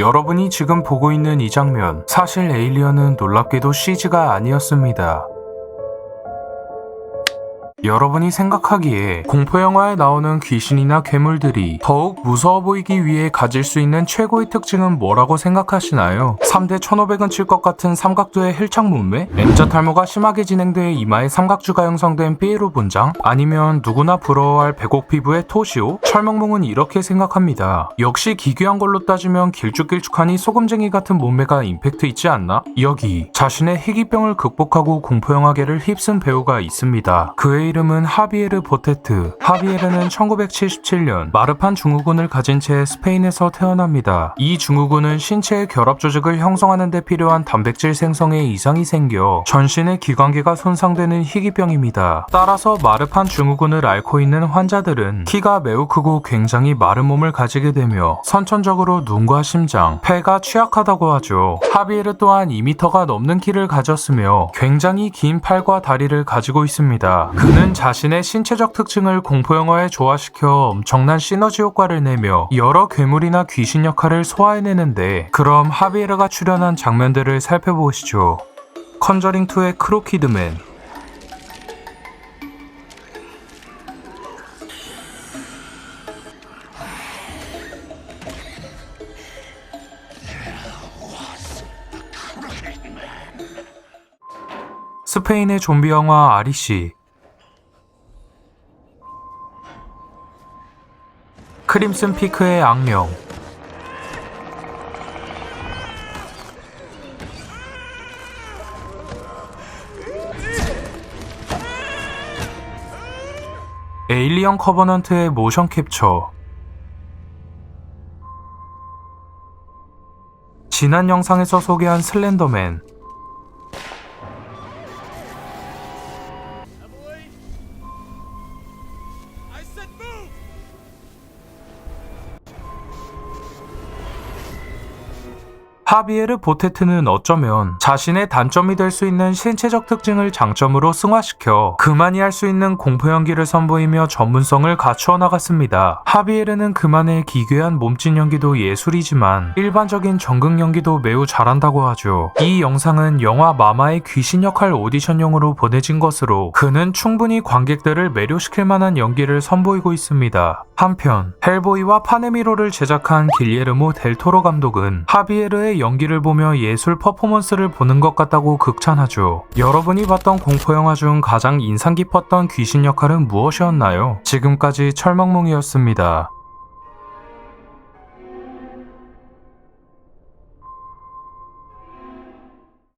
여러분이 지금 보고 있는 이 장면, 사실 에일리언은 놀랍게도 CG가 아니었습니다. 여러분이 생각하기에 공포영화에 나오는 귀신이나 괴물들이 더욱 무서워 보이기 위해 가질 수 있는 최고의 특징은 뭐라고 생각하시나요? 3대 1500은 칠 것 같은 삼각도의 헬창 몸매? M자 탈모가 심하게 진행돼 이마에 삼각주가 형성된 삐에로 분장? 아니면 누구나 부러워할 백옥 피부의 토시오? 철멍멍은 이렇게 생각합니다. 역시 기괴한 걸로 따지면 길쭉길쭉하니 소금쟁이 같은 몸매가 임팩트 있지 않나? 여기 자신의 희귀병을 극복하고 공포영화계를 휩쓴 배우가 있습니다. 그의 이름은 하비에르 보테트. 하비에르는 1977년 마르판 증후군을 가진 채 스페인에서 태어납니다. 이 증후군은 신체의 결합 조직을 형성하는 데 필요한 단백질 생성에 이상이 생겨 전신의 기관계가 손상되는 희귀병입니다. 따라서 마르판 증후군을 앓고 있는 환자들은 키가 매우 크고 굉장히 마른 몸을 가지게 되며 선천적으로 눈과 심장, 폐가 취약하다고 하죠. 하비에르 또한 2m가 넘는 키를 가졌으며 굉장히 긴 팔과 다리를 가지고 있습니다. 그는 자신의 신체적 특징을 공포영화에 조화시켜 엄청난 시너지 효과를 내며 여러 괴물이나 귀신 역할을 소화해내는데 그럼 하비에르가 출연한 장면들을 살펴보시죠. 컨저링2의 크로키드맨 스페인의 좀비 영화 아리시 크림슨 피크의 악령 에일리언 커버넌트의 모션 캡처. 지난 영상에서 소개한 슬렌더맨 하비에르 보테트는 어쩌면 자신의 단점이 될 수 있는 신체적 특징을 장점으로 승화시켜 그만이 할 수 있는 공포 연기를 선보이며 전문성을 갖추어 나갔습니다. 하비에르는 그만의 기괴한 몸짓 연기도 예술이지만 일반적인 전극 연기도 매우 잘한다고 하죠. 이 영상은 영화 마마의 귀신 역할 오디션용으로 보내진 것으로 그는 충분히 관객들을 매료시킬 만한 연기를 선보이고 있습니다. 한편 헬보이와 파네미로를 제작한 길리에르모 델토로 감독은 하비에르의 연기를 보며 예술 퍼포먼스를 보는 것 같다고 극찬하죠. 여러분이 봤던 공포 영화 중 가장 인상 깊었던 귀신 역할은 무엇이었나요? 지금까지 철멍멍이었습니다.